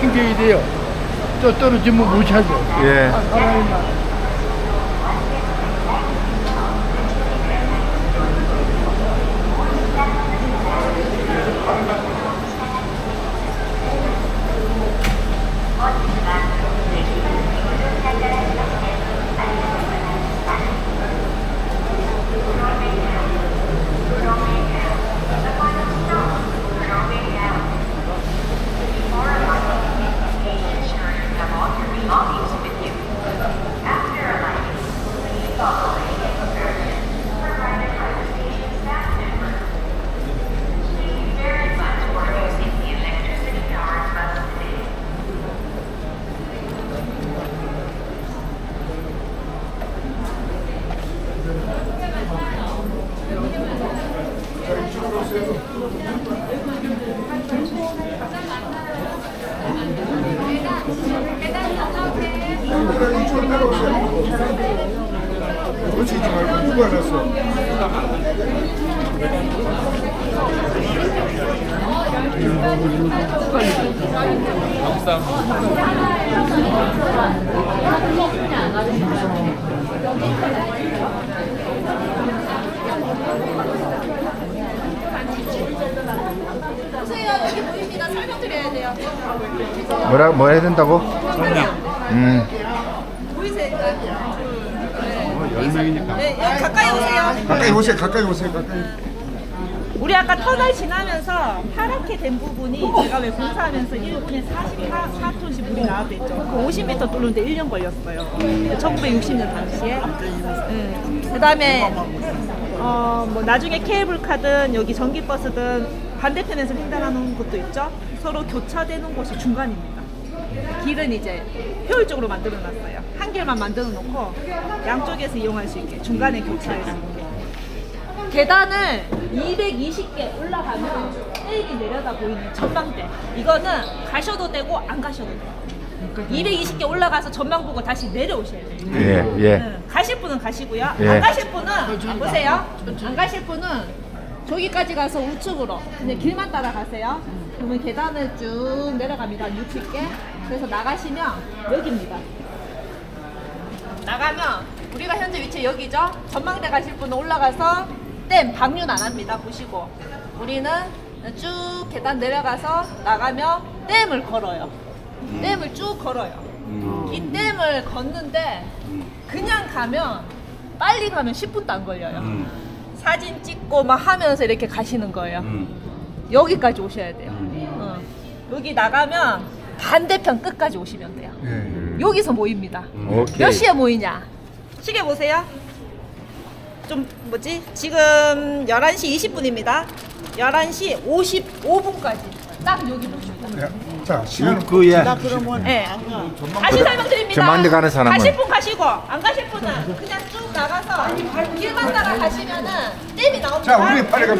챙겨야 돼요. 또 떨어지면 못 찾아. 예. 사 놓치지 말고 누가 났어? 보세요 여기 보입니다 설명드려야 돼요 뭐라 뭐 해야 된다고? 음. 보이세요 일단 네, 여기 가까이 오세요 가까이 오세요. 가까이 오세요. 가까이. 우리 아까 터널 지나면서 파랗게 된 부분이 제가 왜 공사하면서 1분에 44톤씩 물이 나왔다 했죠. 그 50m 뚫는데 1년 걸렸어요. 1960년 당시에. 그 다음에 어, 뭐 나중에 케이블카든 여기 전기버스든 반대편에서 횡단하는 곳도 있죠. 서로 교차되는 곳이 중간입니다. 길은 이제 효율적으로 만들어 놨어요. 한 길만 만들어 놓고 양쪽에서 이용할 수 있게 중간에 있게. 계단을 220개 올라가면 떼기 내려다 보이는 전망대. 이거는 가셔도 되고 안 가셔도 돼요. 220개 올라가서 전망 보고 다시 내려오셔야 돼요. 예, 예. 응, 가실 분은 가시고요. 예. 안 가실 분은 보세요. 안 가실 분은 저기까지 가서 우측으로 그냥 길만 따라가세요. 그러면 계단을 쭉 내려갑니다. 60개. 그래서 나가시면 여기입니다. 나가면 우리가 현재 위치 여기죠. 전망대 가실 분은 올라가서 댐 방류는 안 합니다. 보시고 우리는 쭉 계단 내려가서 나가면 댐을 걸어요. 댐을 쭉 걸어요. 이 댐을 걷는데 그냥 가면 빨리 가면 10분도 안 걸려요. 사진 찍고 막 하면서 이렇게 가시는 거예요. 여기까지 오셔야 돼요. 어. 여기 나가면 반대편 끝까지 오시면 돼요. 예. 여기서 모입니다. 오케이. 몇 시에 모이냐? 시계 보세요. 좀 뭐지? 지금 11시 20분입니다. 11시 55분까지 딱 여기 모십니다. 예. 자, 시간 그 예. 네. 다시 설명드립니다. 전망대 가는 사람은? 가실 분 가시고 안 가실 분은 그냥 쭉 나가서 길만 따라 가시면은 댐이 나옵니다. 자, 우리 빨리 갑시다.